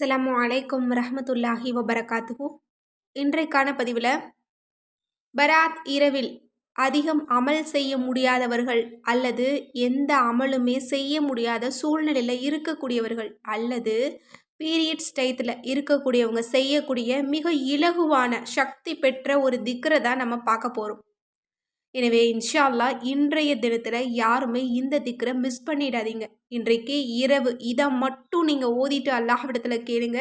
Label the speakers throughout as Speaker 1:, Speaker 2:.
Speaker 1: அஸ்லாம் அலைக்கும் ரஹமத்துல்லாஹி வபரகாத்துகு இன்றைக்கான பதிவில் பராத் இரவில் அதிகம் அமல் செய்ய முடியாதவர்கள் அல்லது எந்த அமலுமே செய்ய முடியாத சூழ்நிலையில் இருக்கக்கூடியவர்கள் அல்லது பீரியட்ஸ் டயத்தில் இருக்கக்கூடியவங்க செய்யக்கூடிய மிக இலகுவான சக்தி பெற்ற ஒரு திக்கரை தான் நம்ம பார்க்க போகிறோம் எனவே இன்ஷா அல்லாஹ் இன்றைய தினத்தில் யாருமே இந்த திக்கரை மிஸ் பண்ணிடாதீங்க. இன்றைக்கு இரவு இதை மட்டும் நீங்கள் ஓதிட்டு அல்லாஹ்விடத்தில் கேளுங்க.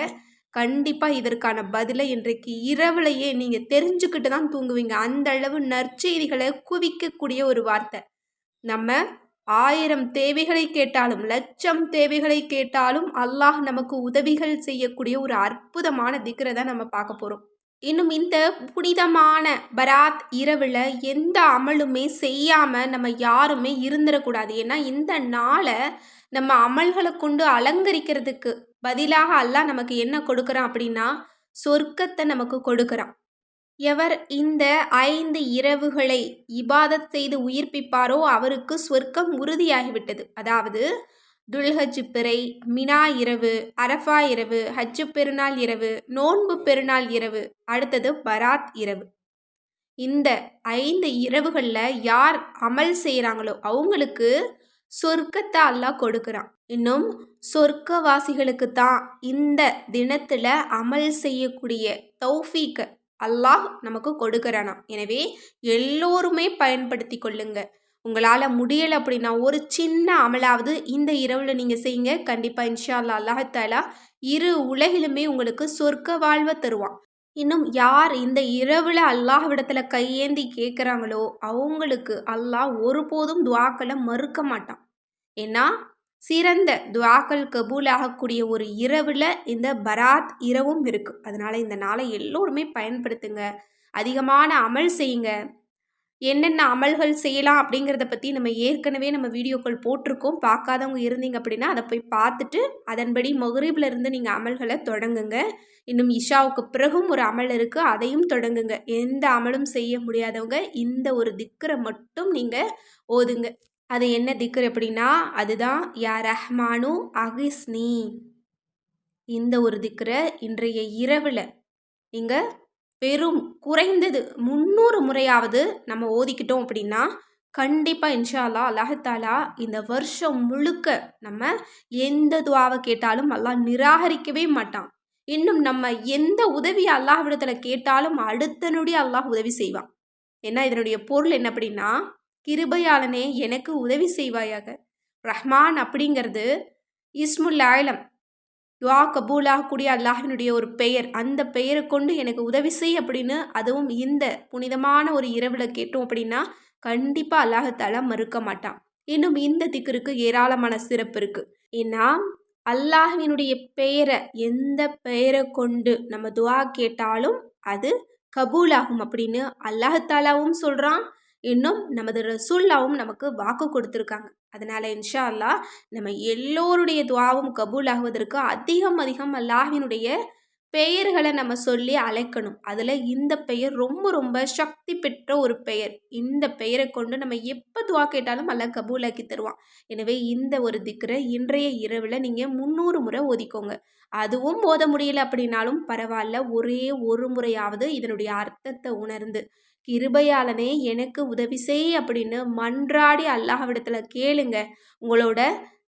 Speaker 1: கண்டிப்பாக இதற்கான பதிலை இன்றைக்கு இரவுலையே நீங்கள் தெரிஞ்சுக்கிட்டு தான் தூங்குவீங்க. அந்த அளவு நற்செய்திகளை குவிக்கக்கூடிய ஒரு வார்த்தை. நம்ம ஆயிரம் தேவைகளை கேட்டாலும் லட்சம் தேவைகளை கேட்டாலும் அல்லாஹ் நமக்கு உதவிகள் செய்யக்கூடிய ஒரு அற்புதமான திக்கரை தான் நம்ம பார்க்க போகிறோம் இன்னும் இந்த புனிதமான பராத் இரவில் எந்த அமலுமே செய்யாமல் நம்ம யாருமே இருந்துடக்கூடாது ஏன்னா இந்த நாளை நம்ம அமல்களை கொண்டு அலங்கரிக்கிறதுக்கு பதிலாக அல்லாஹ் நமக்கு என்ன கொடுக்குறான் அப்படின்னா சொர்க்கத்தை நமக்கு கொடுக்குறான். எவர் இந்த ஐந்து இரவுகளை இபாதத் செய்து உயிர்ப்பிப்பாரோ அவருக்கு சொர்க்கம் உறுதியாகிவிட்டது. அதாவது துல்ஹஜ் பிறை மினா இரவு அரஃபா இரவு ஹஜ்ஜு பெருநாள் இரவு நோன்பு பெருநாள் இரவு அடுத்தது பராத் இரவு. இந்த ஐந்து இரவுகளில் யார் அமல் செய்கிறாங்களோ அவங்களுக்கு சொர்க்கத்தை அல்லாஹ் கொடுக்குறான். இன்னும் சொர்க்கவாசிகளுக்கு தான் இந்த தினத்தில் அமல் செய்யக்கூடிய தௌஃபீக்க அல்லாஹ் நமக்கு கொடுக்குறானா எனவே எல்லோருமே பயன்படுத்தி கொள்ளுங்கள் உங்களால் முடியலை அப்படின்னா ஒரு சின்ன அமலாவது இந்த இரவில் நீங்கள் செய்யுங்க. கண்டிப்பாக இன்ஷா அல்லா அல்லாஹாலா இரு உலகிலுமே உங்களுக்கு சொர்க்க வாழ்வை தருவான். இன்னும் யார் இந்த இரவில் அல்லாஹ்விடத்தில் கையேந்தி கேட்குறாங்களோ அவங்களுக்கு அல்லாஹ் ஒருபோதும் துவாக்களை மறுக்க மாட்டான். ஏன்னா சிறந்த துவாக்கள் கபூல் ஆகக்கூடிய ஒரு இரவில் இந்த பராத் இரவும் இருக்குது அதனால் இந்த நாளை எல்லோருமே பயன்படுத்துங்க. அதிகமான அமல் செய்யுங்க. என்னென்ன அமல்கள் செய்யலாம் அப்படிங்கிறத பற்றி நம்ம ஏற்கனவே நம்ம வீடியோக்கள் போட்டிருக்கோம். பார்க்காதவங்க இருந்தீங்க அப்படின்னா அதை போய் பார்த்துட்டு அதன்படி மொகரீபில் இருந்து நீங்கள் அமல்களை தொடங்குங்க. இன்னும் இஷாவுக்கு பிறகும் ஒரு அமல் இருக்குது அதையும் தொடங்குங்க. எந்த அமலும் செய்ய முடியாதவங்க இந்த ஒரு திக்கரை மட்டும் நீங்கள் ஓதுங்க. அது என்ன திக்கர் அப்படின்னா அதுதான் யா ரஹ்மானு அகிஸ்னி இந்த ஒரு திக்கரை இன்றைய இரவில் நீங்கள் பெரும் குறைந்தது முந்நூறு முறையாவது நம்ம ஓதிக்கிட்டோம் அப்படின்னா கண்டிப்பாக இன்ஷால்லா அல்லாஹாலா இந்த வருஷம் முழுக்க நம்ம எந்த துவாவை கேட்டாலும் அல்லாஹ் நிராகரிக்கவே மாட்டான். இன்னும் நம்ம எந்த உதவி அல்லாஹ்விடத்தில் கேட்டாலும் அடுத்த நொடி அல்லாஹ் உதவி செய்வான். ஏன்னா இதனுடைய பொருள் என்ன அப்படின்னா கிருபையாளனே எனக்கு உதவி செய்வாயாக. ரஹ்மான் அப்படிங்கிறது இஸ்முல் ஆயிலம் துவா கபூலாகக்கூடிய அல்லாஹினுடைய ஒரு பெயர். அந்த பெயரை கொண்டு எனக்கு உதவி செய் அப்படின்னு அதுவும் இந்த புனிதமான ஒரு இரவில் கேட்டோம் அப்படின்னா கண்டிப்பாக அல்லாஹால மறுக்க மாட்டான். இன்னும் இந்த திக்கருக்கு ஏராளமான சிறப்பு இருக்குது ஏன்னா அல்லாஹினுடைய பெயரை எந்த பெயரை கொண்டு நம்ம துவா கேட்டாலும் அது கபூலாகும் அப்படின்னு அல்லாஹாலாவும் சொல்கிறான் இன்னும் நமது ரசூல்லாவும் நமக்கு வாக்கு கொடுத்துருக்காங்க. அதனால் இன்ஷா அல்லா நம்ம எல்லோருடைய துவாவும் கபூல் ஆகுவதற்கு அதிகம் அதிகம் அல்லாஹினுடைய பெயர்களை நம்ம சொல்லி அழைக்கணும். அதில் இந்த பெயர் ரொம்ப ரொம்ப சக்தி பெற்ற ஒரு பெயர். இந்த பெயரை கொண்டு நம்ம எப்போ துவா கேட்டாலும் அல்ல கபூலாக்கி தருவான். எனவே இந்த ஒரு திக்கரை இன்றைய இரவில் நீங்கள் முந்நூறு முறை ஒதிக்கோங்க அதுவும் ஓத முடியல அப்படின்னாலும் பரவாயில்ல ஒரே ஒரு முறையாவது இதனுடைய அர்த்தத்தை உணர்ந்து கிருபையாளனே எனக்கு உதவி செய் அப்படின்னு மன்றாடி அல்லாஹ்விடத்தில் கேளுங்க. உங்களோட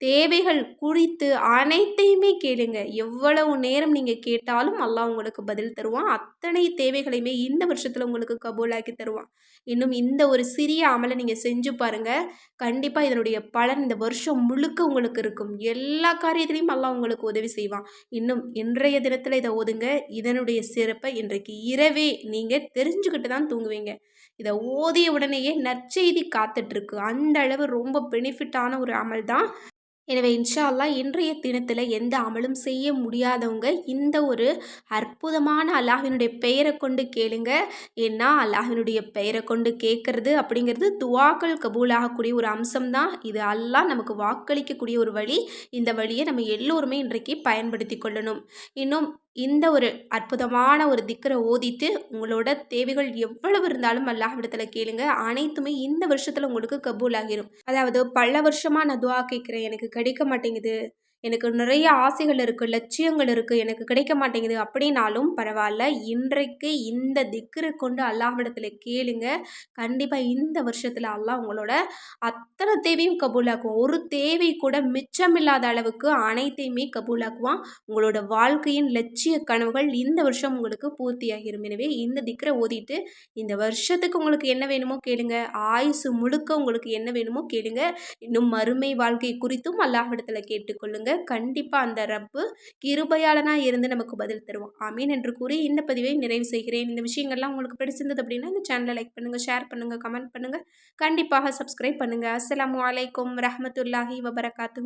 Speaker 1: தேவைகள் குறித்து அனைத்தையுமே கேளுங்க. எவ்வளவு நேரம் நீங்கள் கேட்டாலும் அல்லாஹ் உங்களுக்கு பதில் தருவான். அத்தனை தேவைகளையுமே இந்த வருஷத்தில் உங்களுக்கு கபூலாக்கி தருவான். இன்னும் இந்த ஒரு சிறிய அமலை நீங்கள் செஞ்சு பாருங்கள் கண்டிப்பாக இதனுடைய பலன் இந்த வருஷம் முழுக்க உங்களுக்கு இருக்கும். எல்லா காரியத்திலையும் அல்லாஹ் உங்களுக்கு உதவி செய்வான். இன்னும் இன்றைய தினத்தில் இதை ஓதுங்க. இதனுடைய சிறப்பை இன்றைக்கு இரவே நீங்கள் தெரிஞ்சுக்கிட்டு தான் தூங்குவீங்க. இதை ஓதிய உடனேயே நற்செய்தி காத்துட்ருக்கு அந்த அளவு ரொம்ப பெனிஃபிட்டான ஒரு அமல் தான் எனவே இன்ஷா அல்லா இன்றைய தினத்தில் எந்த அமலும் செய்ய முடியாதவங்க இந்த ஒரு அற்புதமான அல்லாஹினுடைய பெயரை கொண்டு கேளுங்க. ஏன்னா அல்லாஹினுடைய பெயரை கொண்டு கேட்குறது அப்படிங்கிறது துவாக்கள் கபூலாகக்கூடிய ஒரு அம்சம் தான் இது அல்லாஹ் நமக்கு வாக்களிக்கக்கூடிய ஒரு வழி. இந்த வழியை நம்ம எல்லோருமே இன்றைக்கு பயன்படுத்தி கொள்ளணும். இன்னும் இந்த ஒரு அற்புதமான ஒரு திக்கரை ஓதிட்டு உங்களோட தேவைகள் எவ்வளவு இருந்தாலும் அல்லாஹ்விடத்தில் கேளுங்க. அனைத்துமே இந்த வருஷத்தில் உங்களுக்கு கபூல் ஆகிரும் அதாவது பல வருஷமாக நான் துவா கேட்குறேன். எனக்கு கிடைக்க மாட்டேங்குது. எனக்கு நிறைய ஆசைகள் இருக்குது லட்சியங்கள் இருக்குது எனக்கு கிடைக்க மாட்டேங்குது அப்படின்னாலும் பரவாயில்ல. இன்றைக்கு இந்த திக்கரை கொண்டு அல்லாஹ்விடத்தில் கேளுங்க. கண்டிப்பாக இந்த வருஷத்தில் அல்லாஹ் உங்களோட அத்தனை தேவையும் கபூலாக்குவோம் ஒரு தேவை கூட மிச்சமில்லாத அளவுக்கு அனைத்தையுமே கபூலாக்குவான். உங்களோட வாழ்க்கையின் லட்சிய கனவுகள் இந்த வருஷம் உங்களுக்கு பூர்த்தியாகிரும். எனவே இந்த திக்ரை ஓதிட்டு இந்த வருஷத்துக்கு உங்களுக்கு என்ன வேணுமோ கேளுங்க. ஆயுசு முழுக்க உங்களுக்கு என்ன வேணுமோ கேளுங்க. இன்னும் மறுமை வாழ்க்கை குறித்தும் அல்லாஹ்விடத்தில் கேட்டுக்கொள்ளுங்க. கண்டிப்பாக அந்த ரப்பு கிருபையாளனாக இருந்து நமக்கு பதில் தருவோம் ஆமீன் என்று கூறி இந்த பதிவை நிறைவு செய்கிறேன். இந்த விஷயங்கள்லாம் உங்களுக்கு பிடிச்சிருந்தது அப்படின்னா இந்த சேனலை லைக் பண்ணுங்கள் ஷேர் பண்ணுங்கள் கமெண்ட் பண்ணுங்கள் கண்டிப்பாக சப்ஸ்கிரைப் பண்ணுங்கள் அஸ்லாம் வலைக்கம் ரஹமத்துல்லாஹி வபரகாத்து